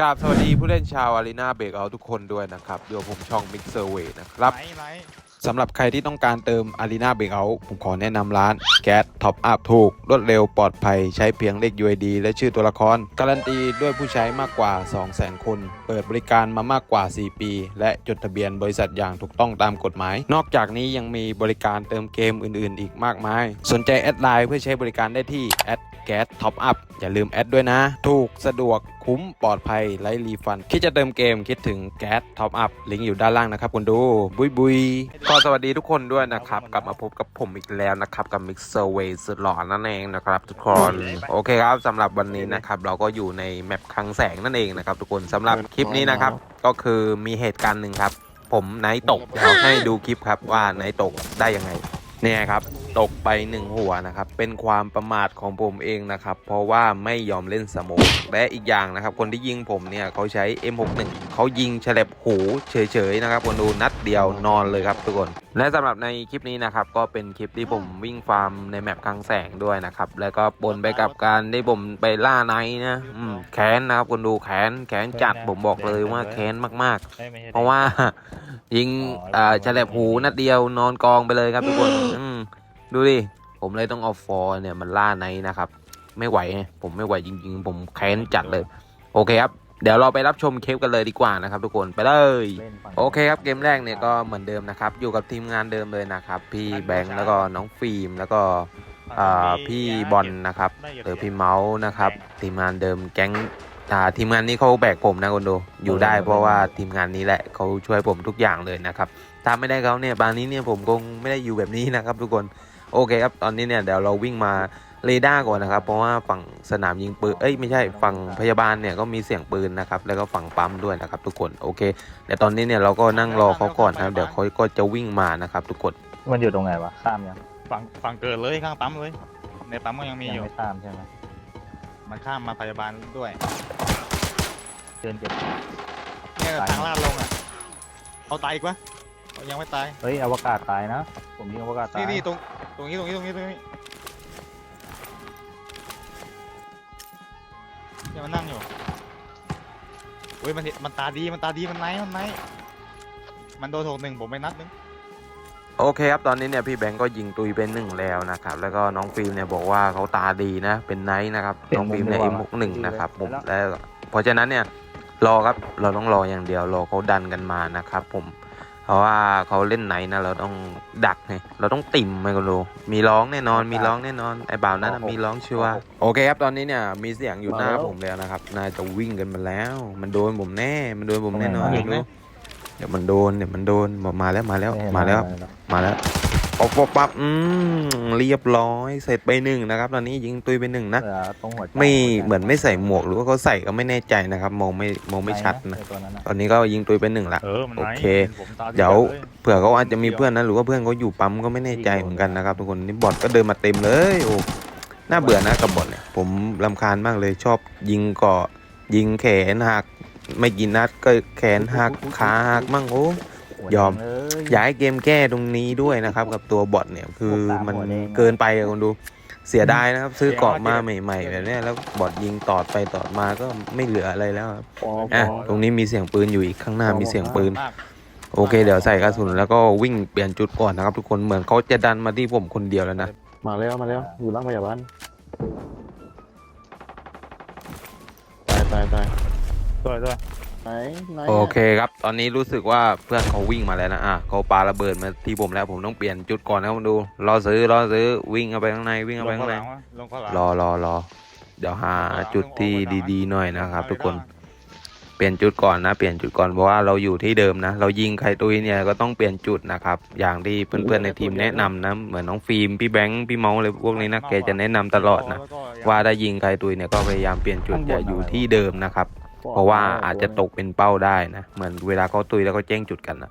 กราบสวัสดีผู้เล่นชาวอารีนาเบรกเอาทุกคนด้วยนะครับเดี๋ยวผมช่อง Mix Survey นะครับไหนไหนสำหรับใครที่ต้องการเติมอารีนาเบรกเอาผมขอแนะนำร้านแก๊สท็อปอัพถูก รวดเร็วปลอดภัยใช้เพียงเลข UID และชื่อตัวละคร การันตีด้วยผู้ใช้มากกว่า 200,000 คน เปิดบริการมามากกว่า 4 ปี และจดทะเบียนบริษัทอย่างถูกต้องตามกฎหมาย นอกจากนี้ยังมีบริการเติมเกมอื่น ๆ อีกมากมาย สนใจแอดไลน์เพื่อใช้บริการได้ที่แอด แก๊สท็อปอัพอย่าลืมแอดด้วยนะ ถูกสะดวกคุ้มปลอดภัยไร้รีฟัน คิดจะเติมเกมคิดถึงแก๊สท็อปอัพลิงก์อยู่ด้านล่างนะครับคุณดู บุยบุยก็สวัสดีทุกคนด้วยนะครับ กลับมาพบกับผมอีกแล้วนะครับ กับ Mix Survey สุดหล่อนั่นเองนะครับ ทุกคน โอเคครับสำหรับวันนี้นะครับ เราก็อยู่ในแมปคลังแสงนั่นเองนะครับทุกคนสำหรับคลิปนี้นะครับ ก็คือมีเหตุการณ์หนึ่งครับ ผมไนท์ตกเดี๋ยวให้ดูคลิปครับว่าไนท์ตกได้ยังไงเนี่ยครับ ตกไปหนึ่งหัวนะครับ เป็นความประมาทของผมเองนะครับ เพราะว่าไม่ยอมเล่นสโมกและอีกอย่างนะครับ คนที่ยิงผมเนี่ยเขาใช้ M61 เขายิงฉลับหูเฉยๆนะครับคนดูนัดเดียวนอนเลยครับทุกคน และสำหรับในคลิปนี้นะครับ ก็เป็นคลิปที่ผมวิ่งฟาร์มในแมปกลางแสงด้วยนะครับ แล้วก็ปนไปกับการที่ผมไปล่าไนนะอืมแค้นนะครับคนดูแค้นแค้นจัดผมบอกเลยว่าแค้นมากๆได้ไม่ใช่เพราะว่ายิงอ่าฉลับหูนัดเดียวนอนกองไปเลยครับทุกคนอืม ดูดิ ผมเลยต้องเอาฟอร์เนี่ยมันล่าไนท์นะครับ ไม่ไหวไงผมไม่ไหวจริง ๆ ผมแค้นจัดเลย โอเคครับ เดี๋ยวเราไปรับชมเคปกันเลยดีกว่านะครับ ทุกคนไปเลยเล่นฝั่งโอเคครับเกมแรกเนี่ยก็เหมือนเดิมนะครับ อยู่กับทีมงานเดิมเลยนะครับ พี่แบงค์แล้วก็น้องฟิล์มแล้วก็อ่าพี่บอลนะครับหรือพี่เมาส์นะครับ ทีมงานเดิมแก๊งอ่าทีมงานนี้เขาแบกผมนะคุณดูอยู่ได้เพราะว่าทีมงานนี้แหละเขาช่วยผมทุกอย่างเลยนะครับถ้าไม่ได้เขาเนี่ยบางนี้เนี่ยผมคงไม่ได้อยู่แบบนี้นะครับ ทุกคน โอเคครับตอนนี้เนี่ยเดี๋ยวเราวิ่งมาเรดาร์ก่อนนะครับ เพราะว่าฝั่งสนามยิงปืน เอ้ยไม่ใช่ฝั่งพยาบาลเนี่ยก็มีเสียงปืนนะครับ แล้วก็ฝั่งปั๊มด้วยนะครับ ทุกคน โอเคเดี๋ยวตอนนี้เนี่ยเราก็นั่งรอเขาก่อนนะครับ เดี๋ยวเขาก็จะวิ่งมานะครับ ทุกคน มันอยู่ตรงไหนวะ ข้ามยัง ฝั่งฝั่งเกิดเลยข้างปั๊มเลย ในปั๊มก็ยังมียัอยู่ ไม่ข้ามใช่ไหมมันข้ามมาพยาบาลด้วย เดินเก็บ เนี่ยตาย ทางลาดลงอะ เอาตายอีกวะเอายังไม่ตาย เฮ้ยอวกาศตายนะ ผมยิงอวกาศตายนี่นี่ตรง ตรงนี้ตรงนี้ตรงนี้ตรงนี้เนี่ยมันนั่งอยู่เฮ้ยมันเห็นมันตาดีมันตาดีมันไหนมันไหนมันโดนถกหนึ่งผมไปนัดหนึงโอเคครับตอนนี้เนี่ยพี่แบงก์ก็ยิงตุยเป็นหนึ่งแล้วนะครับ แล้วก็น้องฟิล์มเนี่ยบอกว่าเขาตาดีนะเป็นไนท์นะครับน้องฟิล์มเนี่ยเอ็มหนึ่งนะครับผมแล้วเพราะฉะนั้นเนี่ยรอครับเราต้องรออย่างเดียวรอเขาดันกันมานะครับผม เพราะว่าเขาเล่นไหนนะเราต้องดักไงเราต้องติ่มไมโครมีร้องแน่นอนมีร้องแน่นอนไอ้บ่าวนั้นนะมีร้องชัวร์โอเคครับตอนนี้เนี่ยมีเสียงอยู่หน้าผมแล้วนะครับน่าจะวิ่งกันมาแล้ว มันโดนผมแน่มันโดนผมแน่นอนไม่รู้เดี๋ยวมันโดนเดี๋ยวมันโดนบอกมาแล้วมาแล้วไเห็นมาแล้วอะไรหรอกมาแล้ว ปั๊บปั๊บปั๊บอืมเรียบร้อย เสร็จไปหนึ่งนะครับ ตอนนี้ยิงตุยไปหนึ่งนะเหลือตรงหัวใจไม่เหมือนไม่ใส่หมวกหรือว่าเขาใส่ก็ไม่แน่ใจนะครับ มองไม่มองไม่ชัดนะ ไอ้ตัวนั้นนะตอนนี้ก็ยิงตุยไปหนึ่งละ เออมันไหนโอเค ผมตาเดี๋ยว ลเผื่อเขาอาจจะมีเพื่อนนะหรือว่าเพื่อนเขาอยู่ปั๊มก็ไม่แน่ใจเหมือนกันนะครับทุกคนนี่บอทก็เดินมาเต็มเลยโอ้น่าเบื่อนะกับบอทเนี่ยผมลำคาญมากเลยชอบยิงเกาะยิงแขนหัก ไม่กินนัดก็แขนหักขาหักมั่งโอ้หัว ยอมแดงเลยอยากให้เกมแก้ตรงนี้ด้วยนะครับ กับตัวบอทเนี่ยคือมันหัวแดงอะเกินไปอะคนดูเสียดายนะครับ ซื้อเกราะมาใหม่ๆแบบเนี้ยแล้วบอทยิงตอดไปตอดมาก็ไม่เหลืออะไรแล้วครับปออะปอตรงนี้มีเสียงปืนอยู่อีกข้างหน้ามีเสียงปืนมากโอเค เดี๋ยวใส่กระสุนแล้วก็วิ่งเปลี่ยนจุดก่อนนะครับทุกคนเหมือนเขาจะดันมาที่ผมคนเดียวแล้วนะมาแล้วมาแล้วอยู่ร่างพยาบาลตายตายตายด้วยด้วย ไหนไหนโอเคครับ ตอนนี้รู้สึกว่าเพื่อนเขาวิ่งมาแล้วนะ อะเขาปาระเบิดมาที่ผมแล้วผมต้องเปลี่ยนจุดก่อนนะครับดู รอซื้อรอซื้อวิ่งเข้าไปข้างในวิ่งลเข้างไปข้าข้างงหในลังวะลงข้างหลังรอรอรอเดี๋ยวหาจุดที่ดีๆหน่อยนะครับ ทุกคน เปลี่ยนจุดก่อนนะ เปลี่ยนจุดก่อนเพราะว่าเราอยู่ที่เดิมนะ เรายิงใครตุยเนี่ยก็ต้องเปลี่ยนจุดนะครับ อย่างที่เพื่อนๆในทีมแนะนำนะ เหมือนน้องฟิล์มพี่แบงค์พี่เมาส์อะไรพวกนี้นะแกจะแนะนำตลอดนะแล้วก็อย่ว่าถ้ายิงใครตุยเนี่ยก็พยายามเปลี่ยนจุดอย่าอยู่ที่เดิมนะครับ เพราะว่าอาจจะตกเป็นเป้าได้นะ เหมือนเวลาเขาตุยแล้วก็แจ้งจุดกันนะ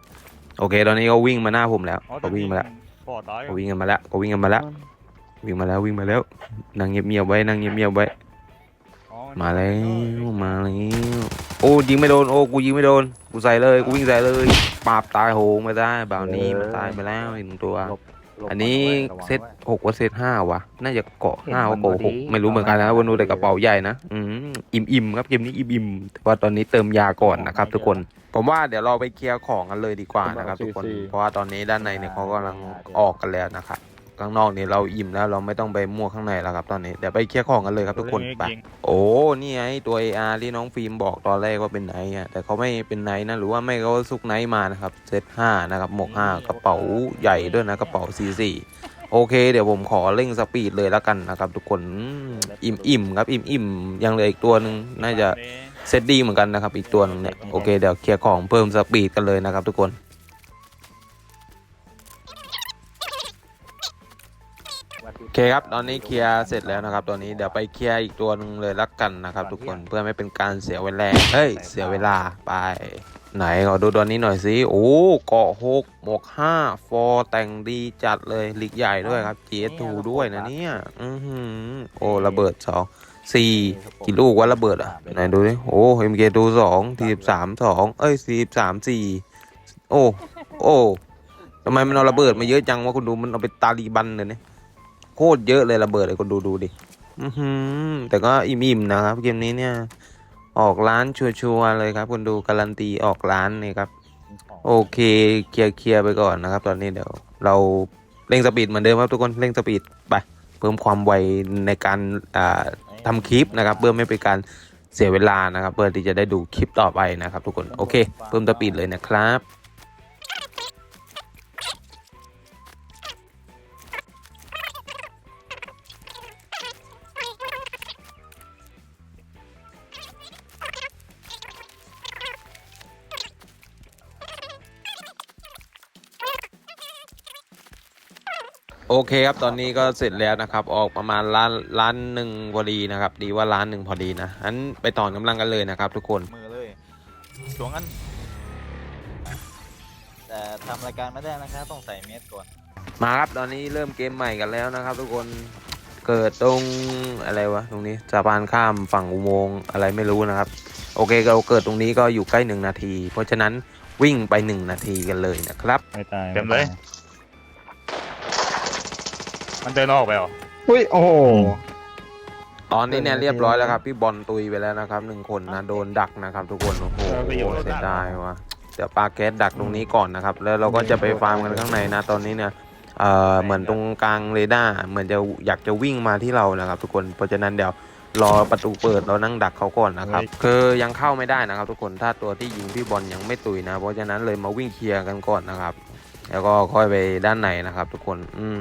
โอเค ตอนนี้เขาวิ่งมาหน้าผมแล้วอ๋อเขาวิ่งมาแล้วปอดตายเขาวิ่งกันมาแล้วเขาวิ่งกันมาแล้ว วิ่งมาแล้ววิ่งมาแล้วนั่งเงียบๆไว้นั่งเงียบๆไว้อ๋อมาแล้วมาแล้วโอ้ยิงไม่โดนโอ้กูยิงไม่โดนกูใส่เลยกูวิ่งใส่เลยปราบตายโหงไปได้บ่าวนี้มันตายไปแล้วอีกหนึ่งตัว อันนี้ระวังเซตด้วยหกว่าเซตห้าวะน่าจะเกาะเห็นห้ามัว่านเกาะพอดีหกไม่รู้เหมือนกันนะเอาวันนู้นมาแต่กระเป๋าใหญ่นะอืม อิ่มอิ่มๆครับเกมนี้อิ่มอิ่มๆแต่ว่าตอนนี้เติมยาก่อนนะครับ ทุกคน ผมว่าเดี๋ยวเราไปเคลียร์ของกันเลยดีกว่านะครับ ทุกคน เพราะว่าตอนนี้ด้านในเนี่ยเขากำลังออกกันแล้วนะครับข้างนอกเนี่ยเราอิ่มแล้วเราไม่ต้องไปมั่วข้างในแล้วครับ ตอนนี้เดี๋ยวไปเคลียร์ของกันเลยครับทุกคนไปโอ้นี่ไงตัว AR ที่น้องฟิล์มบอกตอนแรกว่าเป็นไนท์อะแต่เขาไม่เป็นไนท์นะหรือว่าไม่เขาซุกไนท์มานะครับเซตห้านะครับหมวกห้ากระเป๋าใหญ่ด้วยนะกระเป๋าสีสี่ โอเค เดี๋ยวผมขอเร่งสปีดเลยแล้วกันนะครับ ทุกคนอืมอิ่มอิ่มครับ อิ่มอิ่มยังเหลืออีกตัวหนึ่งน่าจะเซตดีเหมือนกันนะครับ อีกตัวหนึงเนี่ยโอเคเดี๋ยวเคลียร์ของเพิ่มสปีดกันเลยนะครับ ทุกคนโอเคครับตอนนี้เคลียร์เสร็จแล้วนะครับ ตอนนี้เดี๋ยวไปเคลียร์อีกตัวหนึงเลยละกันนะครับ ทุกคนเพื่อไม่เป็นการเสียเวลาเฮ้ยเสียเวลาไป ไหนขอดูตัวนี้หน่อยสิโอ้เกาะหกหมวกห้าฟอแต่งดีจัดเลยลิกใหญ่ด้วยครับ GS2 ด้วยนะเนี่ย อือหือโอ้ระเบิดสองสี่กี่ลูกว่าระเบิดอะไหนดูดิโอ้ MK2 สองทีสิบสามสองเอ้ยสี่สามสี่โอ้โอ้ทำไมมันเอาระเบิดมาเยอะจังวะคุณดูมันเอาไปตาลีบันเลยเนี่ยโคตรเยอะเลยระเบิดเลยคนดูดูดิอือหือแต่ก็อิ่มๆนะครับเกมนี้เนี่ย ออกร้านชัวร์ๆเลยครับคนดูการันตีออกร้านนี่ครับ โอเคเคลียร์เคลียร์ไปก่อนนะครับ ตอนนี้เดี๋ยวเราเร่งสปีดเหมือนเดิมครับทุกคนเร่งสปีดไปเพิ่มความไวในการอ่าทำคลิปนะครับ เพื่อไม่เป็นการเสียเวลานะครับ เพื่อที่จะได้ดูคลิปต่อไปนะครับ ทุกคนโอเค เพิ่มสปีดเลยนะครับ โอเคครับตอนนี้ก็เสร็จแล้วนะครับออกประมาณล้านล้านหนึ่งพอดีนะครับ ดีว่าล้านหนึ่งพอดีนะอันไปต่อกำลังกันเลยนะครับ ทุกคนมือเลยสวงกันแต่ทำรายการไม่ได้นะคะต้องใส่เมสก่อนมาครับตอนนี้เริ่มเกมใหม่กันแล้วนะครับ ทุกคนเกิดตรงอะไรวะตรงนี้สะพานข้ามฝั่งอุโมงค์อะไรไม่รู้นะครับ โอเคเราเกิดตรงนี้ก็อยู่ใกล้หนึ่งนาที เพราะฉะนั้นวิ่งไปหนึ่งนาทีกันเลยนะครับ ไม่ตายเต็มเลย มันเดินออกไปเหรออุ้ยโอ้โห ตอนนี้เนี่ยเรียบร้อยแล้วครับ พี่บอลตุยไปแล้วนะครับหนึ่งคนนะโดนดักนะครับทุกคนโอ้โหเออไปอยู่เสียดายว่ะเดี๋ยวปาแก๊สดักตรงนี้ก่อนนะครับ แล้วเราก็จะไปฟาร์มกันข้างในนะตอนนี้เนี่ยเอ่อเหมือนตรงกลางเรดาร์เหมือนจะอยากจะวิ่งมาที่เรานะครับ ทุกคนเพราะฉะนั้นเดี๋ยวรอประตูเปิดเรานั่งดักเขาก่อนนะครับคือยังเข้าไม่ได้นะครับ ทุกคนถ้าตัวที่ยิงพี่บอลยังไม่ตุยนะ เพราะฉะนั้นเลยมาวิ่งเคลียร์กันก่อนนะครับ แล้วก็ค่อยไปด้านในนะครับ ทุกคนอืม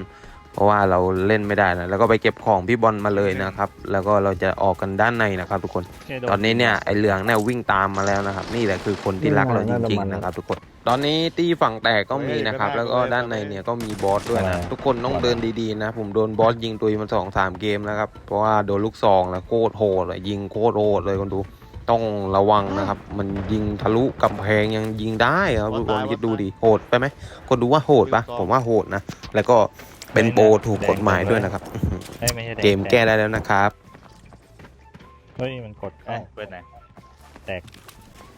เพราะว่าเราเล่นไม่ได้นะแล้วก็ไปเก็บของพี่บอลมาเลยนะครับ แล้วก็เราจะออกกันด้านในนะครับ ทุกคน ตอนนี้เนี่ยไอเหลืองเนี่ยวิ่งตามมาแล้วนะครับ นี่แหละคือคนที่รักเราจริงๆนะครับ ทุกคน ตอนนี้ตีฝั่งแตกก็มีนะครับ แล้วก็ด้านในเนี่ยก็มีบอสด้วยนะทุกคนต้องเดินดีๆนะ ผมโดนบอสยิงตุยมาสองสามเกมแล้วครับ เพราะว่าโดนลูกซองแล้วโคตรโหดเลยยิงโคตรโหดเลยคนดูต้องระวังนะครับ มันยิงทะลุกำแพงยังยิงได้ครับทุกคนคิดดูดิโหดไปไหมคนดูว่าโหดปะผมว่าโหดนะ แล้วก็ เป็นโปรถูกกฎหมายด้วยนะครับ เอ้ยไม่ใช่แดงเกมแก้ได้แล้วนะครับ เฮ้ยมันกดเอ้าเอ้ยเปิดไหน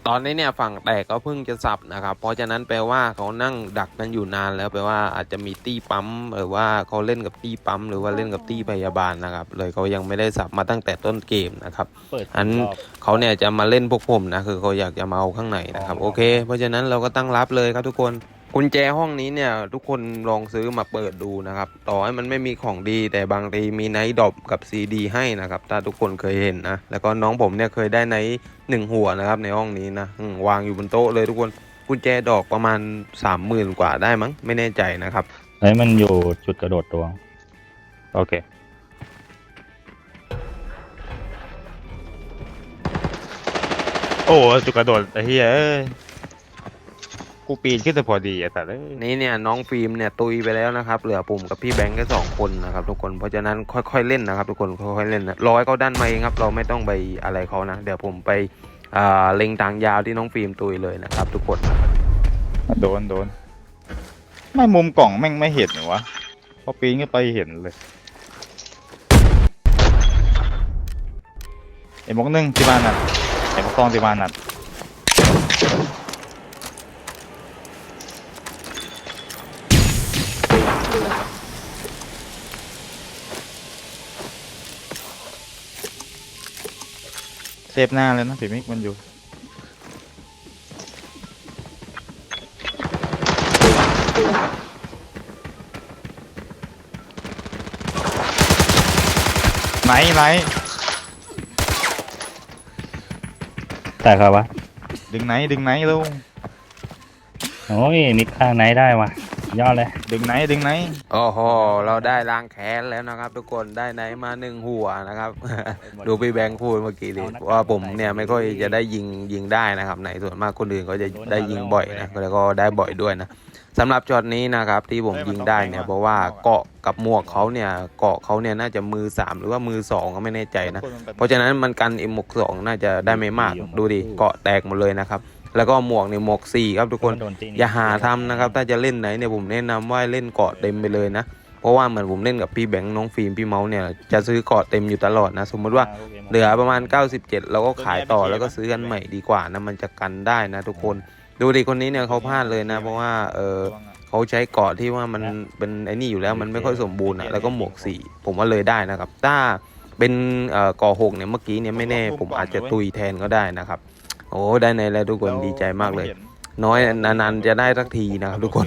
ตอนนี้เนี่ยฝั่งแตกก็เพิ่งจะสับนะครับ เพราะฉะนั้นแปลว่าเขานั่งดักกันอยู่นานแล้วแปลว่าอาจจะมีตี้ปั๊มหรือว่าเขาเล่นกับตี้ปั๊ม หรือว่าเล่นกับตี้พยาบาลนะครับ เลยเขายังไม่ได้สับมาตั้งแต่ต้นเกมนะครับ เปิดอัน รอบเขาเนี่ยจะมาเล่นพวกผมนะคือเขาอยากจะมาเอาข้างในนะครับ โอเค เพราะฉะนั้นเราก็ตั้งรับเลยครับทุกคน กุญแจห้องนี้เนี่ยทุกคนลองซื้อมาเปิดดูนะครับ ต่อให้มันไม่มีของดี แต่บางทีมีไนท์ดอปกับซีดีให้นะครับ ถ้าทุกคนเคยเห็นนะ แล้วก็น้องผมเนี่ยเคยได้ไนท์หนึ่งหัวนะครับในห้องนี้นะวางอยู่บนโต๊ะเลยทุกคนกุญแจดอกประมาณสามหมื่นกว่าได้มั้งไม่แน่ใจนะครับเฮ้มันอยู่จุดกระโดดตัว โอเค โอ้จุกกระโดดไอ้เหี้ย กูปีนขึ้นแต่พอดีอะแต่เลยนี่เนี่ยน้องฟิล์มเนี่ยตุยไปแล้วนะครับ เหลือปุ่มกับพี่แบงค์แค่สองคนนะครับทุกคนเพราะฉะนั้นค่อยๆเล่นนะครับทุกคนค่อยๆเล่นนะร้อยเขาด้านมาเองครับ เราไม่ต้องไปอะไรเขานะ เดี๋ยวผมไปอ่าเล็งทางยาวที่น้องฟิล์มตุยเลยนะครับ ทุกคนโดนโดนไม่มุมกล่องแม่งไม่เห็นเหรอวะพอปีนขึ้นไปเห็นเลยไอ้มกหนึ่งที่บ้านนั่นไอ้มกตองที่บ้านนั่น เซฟหน้าเลยนะพี่มิกมันอยู่ ไหนไหนแต่ครับวะ ดึงไหนดึงไหนลูกโอ้ยมิดข้างไหนได้วะ ยอดเลย ดึงไหนดึงไหน โอ้โห เราได้ล้างแค้นแล้วนะครับ ทุกคนได้ไหนมาหนึ่งหัวนะครับ ดูพี่แบงค์พูดเมื่อกี้ดิว่าผมเนี่ยไม่ค่อยจะได้ยิงยิงได้นะครับ ในส่วนมากคนอื่นก็จะได้ยิงบ่อยนะแล้วก็ได้บ่อยด้วยนะสำหรับช็อตนี้นะครับที่ผมยิงได้เนี่ยเพราะว่าเกาะกับหมวกเขาเนี่ยเกาะเขาเนี่ยน่าจะมือสามหรือว่ามือสองก็ไม่แน่ใจนะ เพราะฉะนั้นมันกัน M62 น่าจะได้ไม่มากดูดิเกาะแตกหมดเลยนะครับ แล้วก็หมวกเนี่ยหมวกสี่ครับทุกคนโดตีอย่าหาทำนะครับ ถ้าจะเล่นไหนเนี่ยผมแนะนำว่าเล่นเกาะเต็มไปเลยนะเพราะว่าเหมือนผมเล่นกับพี่แบงค์น้องฟิล์มพี่เมาส์เนี่ยจะซื้อเกาะเต็มอยู่ตลอดนะสมมติว่าเหลือประมาณ 97 เราก็ขายต่อแล้วก็ซื้อกันใหม่ดีกว่านะมันจะกันได้นะทุกคนดูดิคนนี้เนี่ยเขาพลาดเลยนะ เพราะว่าเออเขาใช้เกาะที่ว่ามันเป็นไอ้นี่อยู่แล้วมันไม่ค่อยสมบูรณ์อะแล้วก็หมวกสี่ผมว่าเลยได้นะครับ ถ้าเป็นเอ่อเกาะหกเนี่ยเมื่อกี้เนี่ยไม่แน่ผมอาจจะตุยแทนก็ได้นะครับโอ้ได้ในแล้วทุกคนดีใจมากเลย น้อยนานๆจะได้สักทีนะครับทุกคน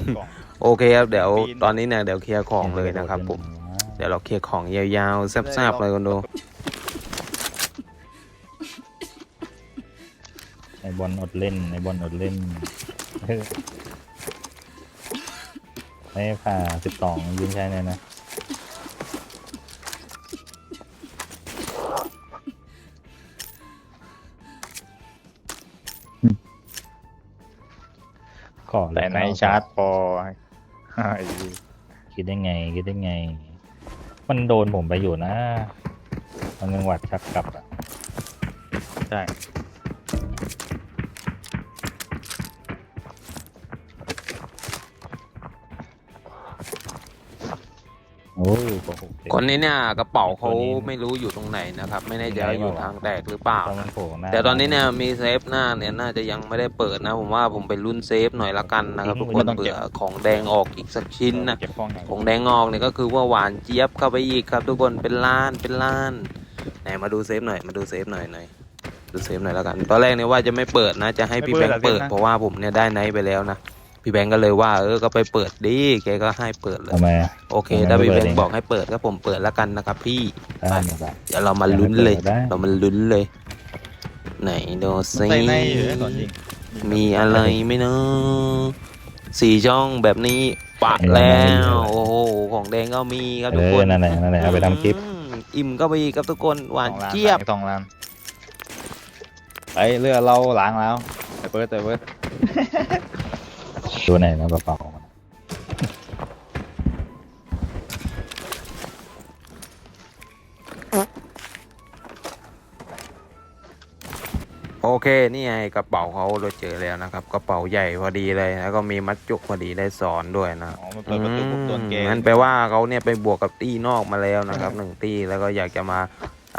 โอเคครับเดี๋ยวตอนนี้เนี่ยเดี๋ยวเคลียร์ของเลยนะครับผม เดี๋ยวเราเคลียร์ของยาวๆแซ่บๆเลยคนดูไอบอลอดเล่นไอบอลอดเล่นไม่ผ่าสิบสองยิงใช่เนี่ยนะ ก่อแต่ในชาร์จพอไอ้คิดได้ไงคิดได้ไง มันโดนผมไปอยู่นะมันยังหวัดชักกลับอะใช่ โอ้โหคนนี้เนี่ยกระเป๋าเขาไม่รู้อยู่ตรงไหนนะครับ ไม่แน่ใจว่าอยู่ทางแตกหรือเปล่าตอนมันโผล่หาแต่ตอนนี้เนี่ยมีเซฟหน้าเนี่ยน่าจะยังไม่ได้เปิดนะ ผมว่าผมไปรุ่นเซฟหน่อยละกันนะครับทุกคนเผื่อของแดงออกอีกสักชิ้นนะ เก็บของอย่างของแดงออกเนี่ยก็คือว่าหวานเจี๊ยบเข้าไปอีกครับ ทุกคนเป็นล้านเป็นล้านไหนมาดูเซฟหน่อยมาดูเซฟหน่อยหน่อยดูเซฟหน่อยแล้วกัน ตอนแรกเนี่ยว่าจะไม่เปิดนะจะให้พี่แบงค์เปิดเพราะว่าผมเนี่ยได้ไนท์ไปแล้วนะ พี่แบงค์ก็เลยว่าเออก็ไปเปิดดิแกก็ให้เปิดเลยทำไมอะโอเคผมไม่ถ้าพี่เปิแบดงเองค์บอกให้เปิดก็ผมเปิดแล้วกันนะครับพี่ ได้หมดอะ เดี๋ยวเรามาลุ้นเลย ได้ เรามาลุ้นเลย ไหนดูซิใส่ในอยู่นะก่อนยิงมีอะไรไหมเนาะสี่ช่องแบบนี้ปักแล้ว โอ้โห ของแดงก็มีครับทุกเอคอน นั่นแหละนั่นแหละเอาไปทำคลิปอืมอิ่มก็ไปอีกครับทุกคนหวานสองล้เจี๊ยบสองล้านไอ้เรือเราล้างแล้วไปเปิดไปเปิด ตัวไหนนะกระเป๋าโอเค นี่ไงกระเป๋าเขาเราเจอแล้วนะครับ กระเป๋าใหญ่พอดีเลยแล้วก็มีมัดจุกพอดีได้สอนด้วยนะอ๋อมันเปิดประตูปุ๊บโดนเกอืมมนั่นแปลว่าเขาเนี่ยไปบวกกับตี้นอกมาแล้วนะครับหนึ่งตี้แล้วก็อยากจะมา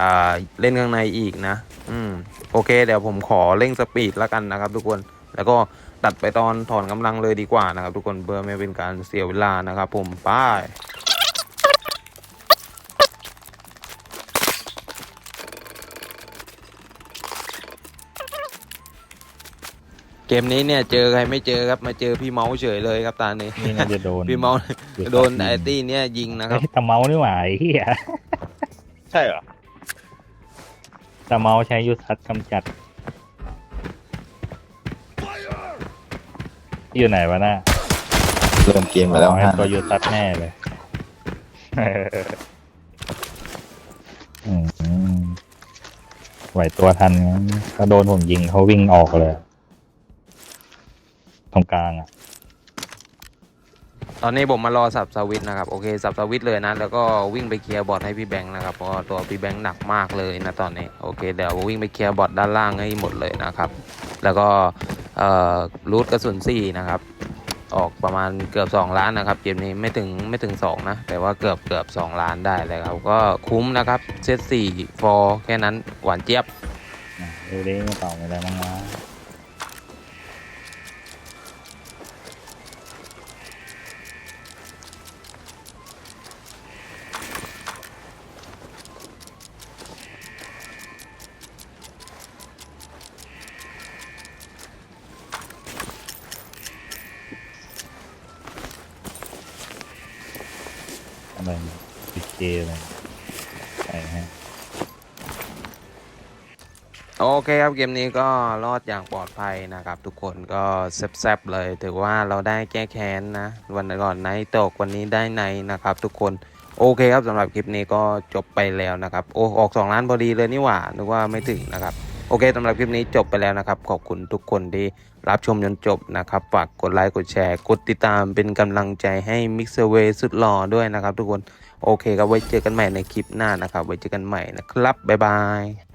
อ่าเล่นข้างในอีกนะ อืม โอเค เดี๋ยวผมขอเร่งสปีดแล้วกันนะครับทุกคน แล้วก็ ตัดไปตอนถอนกำลังเลยดีกว่านะครับ ทุกคนเพื่อไม่เป็นการเสียเวลานะครับผมไป้ายเกมนี้เนี่ยเจอใครไม่เจอครับมาเจอพี่เมาส์เฉยเลยครับตานี้นี่น่าจะโดนพี่เมาส์โดนไอตี้เนี่ยยิงนะครับไอ้ตะเมานี่หว่าไอ้เหี้ยใช่เหรอตะเมาใช้ยุทธศักดิ์กำจัด อยู่ไหนวะน่ะเริ่มเกมไปแล้วอ๋อไอ้ฮะตัวยุทธศักดิ์แน่เลย อืมไหวตัวทันงั้นถ้าโดนผมยิงเขาวิ่งออกเลย ตรงกลางอะ ตอนนี้ผมมารอสับสวิตช์นะครับโอเคสับสวิตช์เลยนะ แล้วก็วิ่งไปเคลียร์บอทให้พี่แบงค์นะครับเพราะว่าตัวพี่แบงค์หนักมากเลยนะตอนนี้โอเคเดี๋ยววิ่งไปเคลียร์บอทด้านล่างให้หมดเลยนะครับ แล้วก็เอ่อ รูทกระสุนสี่นะครับ ออกประมาณเกือบ 2 ล้านนะครับ เกมนี้ไม่ถึงไม่ถึง 2 นะ แต่ว่าเกือบเกือบ2 ล้านได้เลยครับ ก็คุ้มนะครับ เซตสี่ฟอร์แค่นั้นหวานเจี๊ยบดูดิกระเป๋าอะไรบ้างวะ เคอะไรใส่ให้โอเคครับเกมนี้ก็รอดอย่างปลอดภัยนะครับ ทุกคนก็แซบๆเลยถือว่าเราได้แก้แค้นนะ วันก่อนไนตกวันนี้ได้ไนนะครับ ทุกคนโอเคครับสำหรับคลิปนี้ก็จบไปแล้วนะครับโอ้ออก2ล้านพอดีเลยนี่หว่านึกว่าไม่ถึงนะครับโอเคสำหรับคลิปนี้จบไปแล้วนะครับ ขอบคุณทุกคนที่รับชมจนจบนะครับฝากกดไลค์กดแชร์ กดติดตามเป็นกำลังใจให้มิกซ์เวสุดหล่อด้วยนะครับ ทุกคน โอเคครับไว้เจอกันใหม่ในคลิปหน้านะครับ ไว้เจอกันใหม่นะครับบ๊ายบาย